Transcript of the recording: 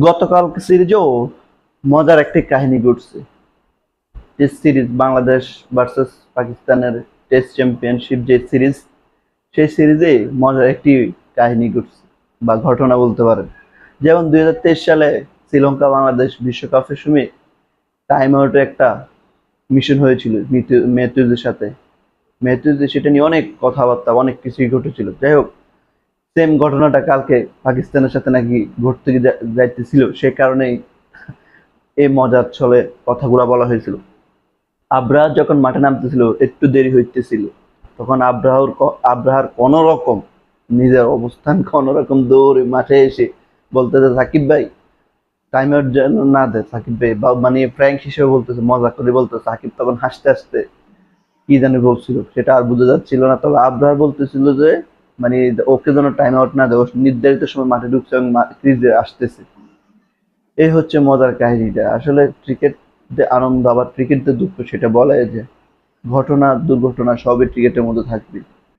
গতকাল সিরিজেও মজার একটি কাহিনী ঘটছে। টেস্ট সিরিজ বাংলাদেশ ভার্সেস পাকিস্তানের টেস্ট চ্যাম্পিয়নশিপ যে সিরিজ, সেই সিরিজে মজার একটি কাহিনী ঘটছে বা ঘটনা বলতে পারেন। যেমন দুই হাজার তেইশ সালে শ্রীলঙ্কা বাংলাদেশ বিশ্বকাপের সময় টাইম আউটে একটা মিশন হয়েছিল মিথু- ম্যাথিউজের সাথে। ম্যাথিউজে সেটা নিয়ে অনেক কথাবার্তা, অনেক কিছুই ঘটেছিল। যাই হোক সেম ঘটনাটা কালকে পাকিস্তানের সাথে নাকি ঘটতে যা- যাইতেছিল, সে কারণেই এই মজার ছলে কথাগুলো বলা হয়েছিল। আব্রাহ যখন মাঠে নামতেছিল, একটু দেরি হইতেছিল। তখন আব্রাহর আব্রাহার কোনো রকম নিজের অবস্থান কোনো রকম দৌড়ে মাঠে এসে বলতেছে সাকিব ভাই টাইম আউট যেন না দেয় সাকিব ভাই। বা মানে ফ্র্যাঙ্ক হিসেবে বলতেছে, মজা করে বলতো সাকিব তখন হাসতে হাসতে কি জানি বলছিল, সেটা আর বোঝা যাচ্ছিল না। তবে আব্রাহ বলতেছিল যে মানে ওকে যেন টাইম আউট না দেওয়া নির্ধারিত সময় মাঠে ঢুকছে এবং ক্রিজে আসতেছে। এই হচ্ছে মজার কাহিনীটা। আসলে ক্রিকেট যে আনন্দ, আবার ক্রিকেট দুঃখ, সেটা বলা যায় যে ঘটনা, দুর্ঘটনা সবই ক্রিকেটের মধ্যে থাকবে